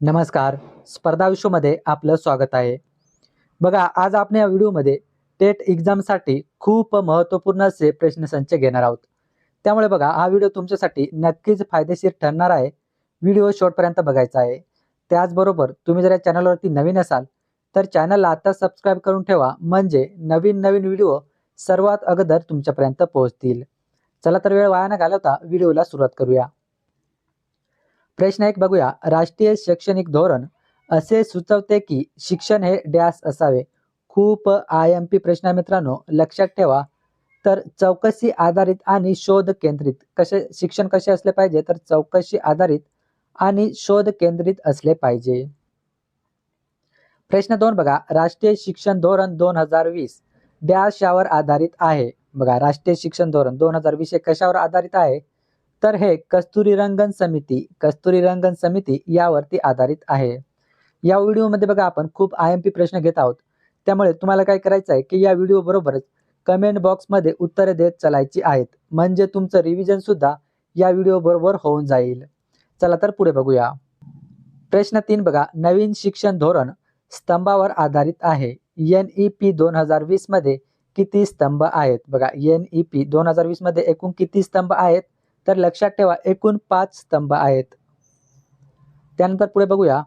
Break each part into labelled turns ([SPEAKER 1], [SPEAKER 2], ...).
[SPEAKER 1] नमस्कार. स्पर्धा विश्वमध्ये आपलं स्वागत आहे. बघा आज आपण या व्हिडिओमध्ये टेट एक्झामसाठी खूप महत्त्वपूर्ण असे प्रश्नसंच घेणार आहोत. त्यामुळे बघा हा व्हिडिओ तुमच्यासाठी नक्कीच फायदेशीर ठरणार आहे. व्हिडिओ शेवटपर्यंत बघायचा आहे. त्याचबरोबर तुम्ही जर या चॅनलवरती नवीन असाल तर चॅनलला आता सबस्क्राईब करून ठेवा. म्हणजे नवीन नवीन व्हिडिओ सर्वात अगोदर तुमच्यापर्यंत पोहोचतील. चला तर वेळ वाया न घालवता व्हिडिओला सुरुवात करूया. प्रश्न एक बघूया. राष्ट्रीय शैक्षणिक धोरण असे सुचवते की शिक्षण हे डॅश असावे. खूप आय एम पी प्रश्न मित्रांनो. लक्षात ठेवा. तर चौकशी आधारित आणि शोध केंद्रित कसे शिक्षण कसे असले पाहिजे? तर चौकशी आधारित आणि शोध केंद्रित असले पाहिजे. प्रश्न दोन बघा. राष्ट्रीय शिक्षण धोरण दोन हजार वीस डॅश यावर आधारित आहे. बघा राष्ट्रीय शिक्षण धोरण दोन हजार वीस हे कशावर आधारित आहे? तर हे कस्तुरीरंगन समिती कस्तुरीरंगन समिती यावरती आधारित आहे. या व्हिडिओमध्ये बघा आपण खूप आय एम पी प्रश्न घेत आहोत. त्यामुळे तुम्हाला काय करायचं आहे की या व्हिडिओ बरोबरच कमेंट बॉक्समध्ये उत्तरे देत चालायची आहेत. म्हणजे तुमचं रिव्हिजन सुद्धा या व्हिडिओ बरोबर होऊन जाईल. चला तर पुढे बघूया. प्रश्न तीन बघा. नवीन शिक्षण धोरण स्तंभावर आधारित आहे. एन ई पी दोन हजार वीसमध्ये किती स्तंभ आहेत? बघा एन ई पी दोन हजार वीसमध्ये एकूण किती स्तंभ आहेत? तर लक्षात ठेवा एकूण पाच स्तंभ आहेत. त्यानंतर पुढे बघूया.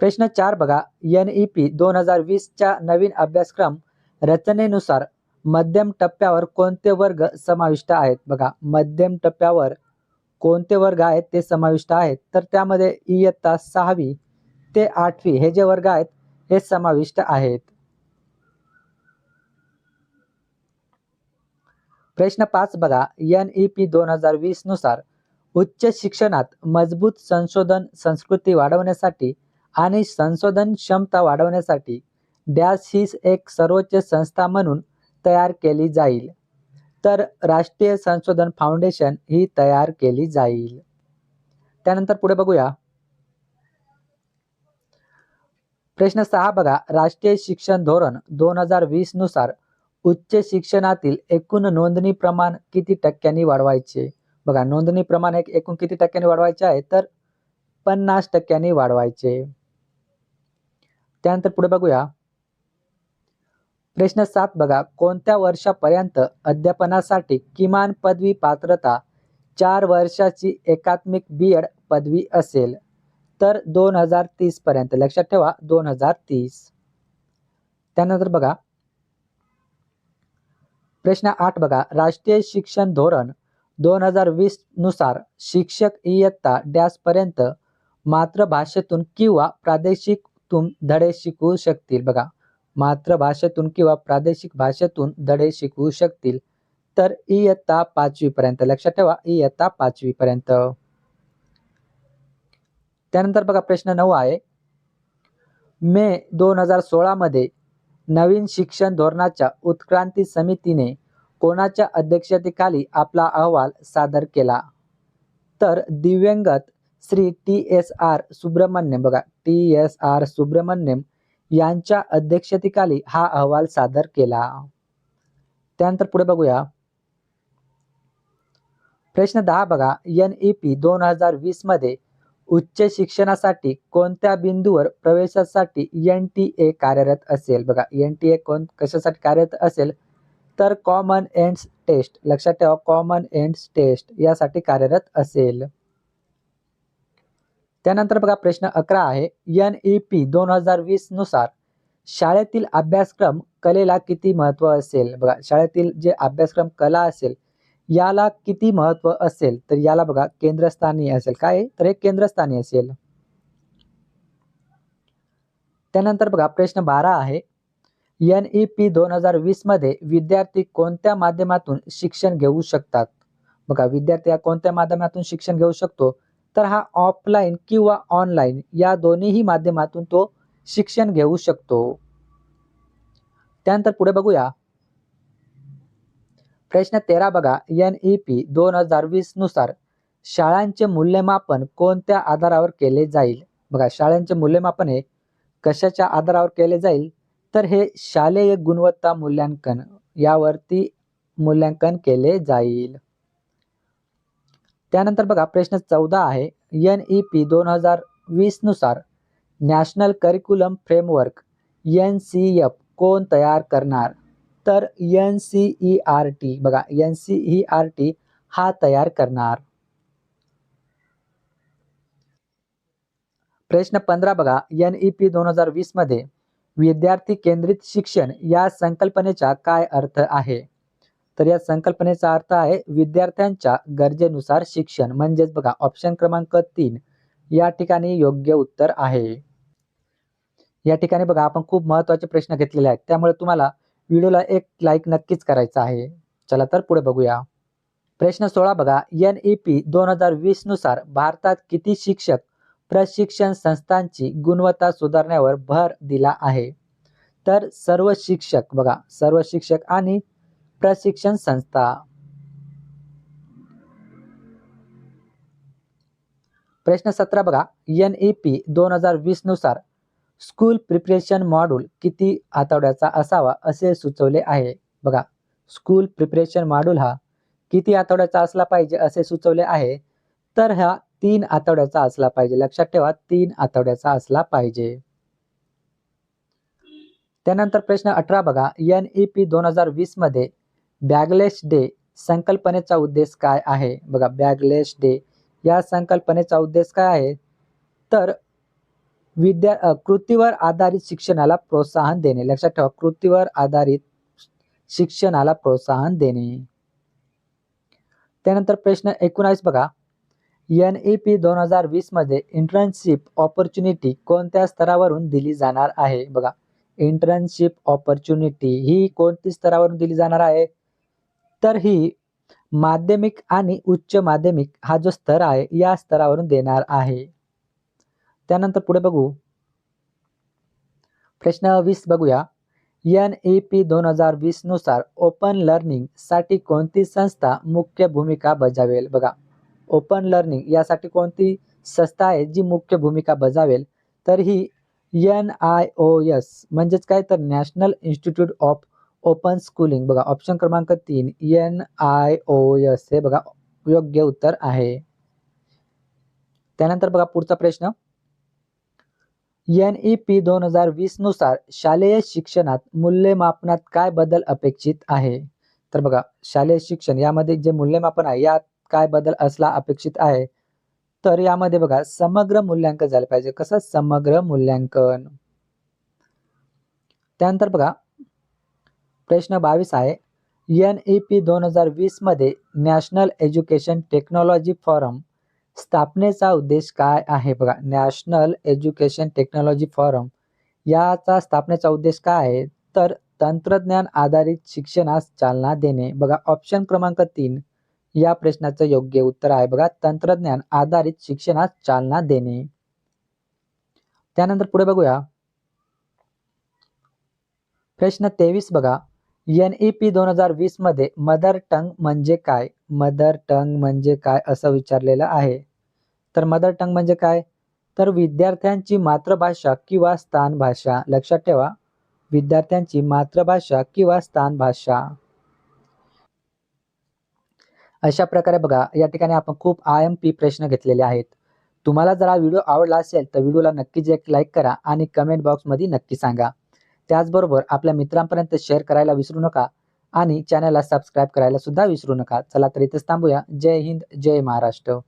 [SPEAKER 1] प्रश्न चार बघा. एन ई पी दोन हजार वीसच्या नवीन अभ्यासक्रम रचनेनुसार मध्यम टप्प्यावर कोणते वर्ग समाविष्ट आहेत? बघा मध्यम टप्प्यावर कोणते वर्ग आहेत ते समाविष्ट आहेत. तर त्यामध्ये इयत्ता सहावी ते आठवी हे जे वर्ग आहेत हे समाविष्ट आहेत. प्रश्न पाच बघा. एन ई पी दोन हजार वीसनुसार उच्च शिक्षणात मजबूत संशोधन संस्कृती वाढवण्यासाठी आणि संशोधन क्षमता वाढवण्यासाठी डॅश ही एक सर्वोच्च संस्था म्हणून तयार केली जाईल. तर राष्ट्रीय संशोधन फाउंडेशन ही तयार केली जाईल. त्यानंतर पुढे बघूया. प्रश्न सहा बघा. राष्ट्रीय शिक्षण धोरण दोन हजार वीसनुसार उच्च शिक्षणातील एकूण नोंदणी प्रमाण किती टक्क्यांनी वाढवायचे? बघा नोंदणी प्रमाण एक एकूण किती टक्क्यांनी वाढवायचे आहे? तर पन्नास टक्क्यांनी वाढवायचे. त्यानंतर पुढे बघूया. प्रश्न सात बघा कोणत्या वर्षापर्यंत अध्यापनासाठी किमान पदवी पात्रता चार वर्षाची एकात्मिक बी एड पदवी असेल? तर दोन हजार तीस पर्यंत. लक्षात ठेवा दोन हजार तीस. त्यानंतर बघा प्रश्न आठ बघा. राष्ट्रीय शिक्षण धोरण दोन हजार वीसनुसार शिक्षक इयत्ता डॅसपर्यंत मातृभाषेतून किंवा प्रादेशिकतून धडे शिकवू शकतील. बघा. मातृभाषेतून किंवा प्रादेशिक भाषेतून धडे शिकवू शकतील. तर इयत्ता पाचवीपर्यंत. लक्षात ठेवा इयत्ता पाचवीपर्यंत. त्यानंतर बघा प्रश्न नऊ आहे. मे दोन हजार सोळामध्ये नवीन शिक्षण धोरणाच्या उत्क्रांती समितीने कोणाच्या अध्यक्षतेखाली आपला अहवाल सादर केला? तर दिव्यंगत Shri T S R Subramaniam बघा टी एस आर सुब्रमण्यम यांच्या अध्यक्षतेखाली हा अहवाल सादर केला. त्यानंतर पुढे बघूया. प्रश्न दहा बघा एन ई पी दोन हजार वीसमध्ये उच्च शिक्षणासाठी कोणत्या बिंदूवर प्रवेशासाठी एन टी ए कार्यरत असेल? बघा एन टी ए कोण कशासाठी कार्यरत असेल? तर कॉमन एंड्स टेस्ट लक्षात ठेवा कॉमन एंड्स टेस्ट यासाठी कार्यरत असेल. त्यानंतर बघा प्रश्न अकरा आहे. एन ई पी दोन हजार वीसनुसार शाळेतील अभ्यासक्रम कलेला किती महत्त्व असेल? बघा शाळेतील जे अभ्यासक्रम कला असेल याला किती महत्त्व असेल? तर याला बघा केंद्रस्थानी असेल. काय? तर हे केंद्रस्थानी असेल. त्यानंतर बघा प्रश्न बारा आहे. एन ई पी दोन हजार वीसमध्ये विद्यार्थी कोणत्या माध्यमातून शिक्षण घेऊ शकतात? बघा विद्यार्थी हा कोणत्या माध्यमातून शिक्षण घेऊ शकतो? तर हा ऑफलाईन किंवा ऑनलाईन या दोन्हीही माध्यमातून तो शिक्षण घेऊ शकतो. त्यानंतर पुढे बघूया. प्रश्न तेरा बघा. एन ई पी दोन हजार वीसनुसार शाळांचे मूल्यमापन कोणत्या आधारावर केले जाईल? बघा शाळांचे मूल्यमापन हे कशाच्या आधारावर केले जाईल? तर हे शालेय गुणवत्ता मूल्यांकन यावरती मूल्यांकन केले जाईल. त्यानंतर बघा प्रश्न चौदा आहे. एन ई पी दोन हजार वीसनुसार national curriculum framework N C F कोण तयार करणार? तर N C E R T बघा N C E R T हा तयार करणार. प्रश्न पंधरा बघा. एन ई पी दोन हजार वीसमध्ये विद्यार्थी केंद्रित शिक्षण या संकल्पनेचा काय अर्थ आहे? तर या संकल्पनेचा अर्थ आहे विद्यार्थ्यांच्या गरजेनुसार शिक्षण. म्हणजेच बघा ऑप्शन क्रमांक तीन या ठिकाणी योग्य उत्तर आहे. या ठिकाणी बघा आपण खूप महत्त्वाचे प्रश्न घेतलेले आहेत. त्यामुळे तुम्हाला व्हिडिओला एक लाईक नक्कीच करायचा आहे. चला तर पुढे बघूया. प्रश्न सोळा बघा. एन ई पी दोन हजार वीसनुसार भारतात किती शिक्षक प्रशिक्षण संस्थांची गुणवत्ता सुधारण्यावर भर दिला आहे? तर सर्व शिक्षक बघा. सर्व शिक्षक आणि प्रशिक्षण संस्था. प्रश्न सतरा बघा. एन ई पी दोन हजार वीसनुसार स्कूल प्रिपरेशन मॉड्यूल किती आठवड्याचा असावा असे सुचवले आहे. बघा स्कूल प्रिपरेशन मॉड्यूल हा किती आठवड्याचा असला पाहिजे असे सुचवले आहे. तर हा तीन आठवड्याचा असला पाहिजे. लक्षात ठेवा तीन आठवड्याचा असला पाहिजे. त्यानंतर प्रश्न अठरा बघा. एन ई पी दोन हजार वीसमध्ये बॅगलेस डे संकल्पनेचा उद्देश काय आहे? बघा बॅगलेस डे या संकल्पनेचा उद्देश काय आहे? तर विद्या कृतीवर आधारित शिक्षणाला प्रोत्साहन देणे. लक्षात ठेवा कृतीवर आधारित शिक्षणाला प्रोत्साहन देणे. त्यानंतर प्रश्न एकोणावीस बघा. एन ई पी दोन हजार वीसमध्ये इंटर्नशिप ऑपॉर्च्युनिटी कोणत्या स्तरावरून दिली जाणार आहे? बघा इंटर्नशिप ऑपॉर्च्युनिटी ही कोणती स्तरावरून दिली जाणार आहे? तर ही माध्यमिक आणि उच्च माध्यमिक हा जो स्तर आहे या स्तरावरून देणार आहे. त्यानंतर पुढे बघू. प्रश्न वीस बघूया. एन ई पी दोन हजार वीसनुसार ओपन लर्निंगसाठी कोणती संस्था मुख्य भूमिका बजावेल? बघा ओपन लर्निंग यासाठी कोणती संस्था आहे जी मुख्य भूमिका बजावेल? तर ही एन आय ओ एस म्हणजेच काय? तर national institute of open schooling बघा ऑप्शन क्रमांक तीन एन आय ओ एस हे बघा योग्य उत्तर आहे. त्यानंतर बघा पुढचा प्रश्न. एन ई पी दोन हजार वीसनुसार शालेय शिक्षणात मूल्यमापनात काय बदल अपेक्षित आहे? तर बघा शालेय शिक्षण यामध्ये जे मूल्यमापन आहे यात काय बदल असला अपेक्षित आहे? तर यामध्ये बघा समग्र मूल्यांकन झालं पाहिजे. कसं? समग्र मूल्यांकन. त्यानंतर बघा प्रश्न बावीस आहे. एन ई पी दोन हजार वीसमध्ये नॅशनल एज्युकेशन टेक्नॉलॉजी फॉरम स्थापनेचा उद्देश काय आहे बघा? नॅशनल एज्युकेशन टेक्नॉलॉजी फॉरम याचा स्थापनेचा उद्देश काय आहे? तर तंत्रज्ञान आधारित शिक्षणास चालना देणे. बघा ऑप्शन क्रमांक तीन. या प्रश्नाचं योग्य उत्तर आहे बघा. तंत्रज्ञान आधारित शिक्षणास चालना देणे. त्यानंतर पुढे बघूया. प्रश्न तेवीस बघा. एन ई पी दोन हजार वीसमध्ये मदर टंग म्हणजे काय? मदर टंग म्हणजे काय असं विचारलेलं आहे? तर मदर टंग म्हणजे काय? तर विद्यार्थ्यांची मातृभाषा किंवा स्थान भाषा. लक्षात ठेवा. विद्यार्थ्यांची मातृभाषा किंवा स्थान भाषा. अशा प्रकारे बघा या ठिकाणी आपण खूप आय एम पी प्रश्न घेतलेले आहेत. तुम्हाला जर हा व्हिडिओ आवडला असेल तर व्हिडिओला नक्कीच एक लाईक करा आणि कमेंट बॉक्समध्ये नक्की सांगा. त्याचबरोबर आपल्या मित्रांपर्यंत शेअर करायला विसरू नका. आणि चॅनलला सबस्क्राईब करायला सुद्धा विसरू नका. चला तर इथेच थांबूया. जय हिंद जय महाराष्ट्र.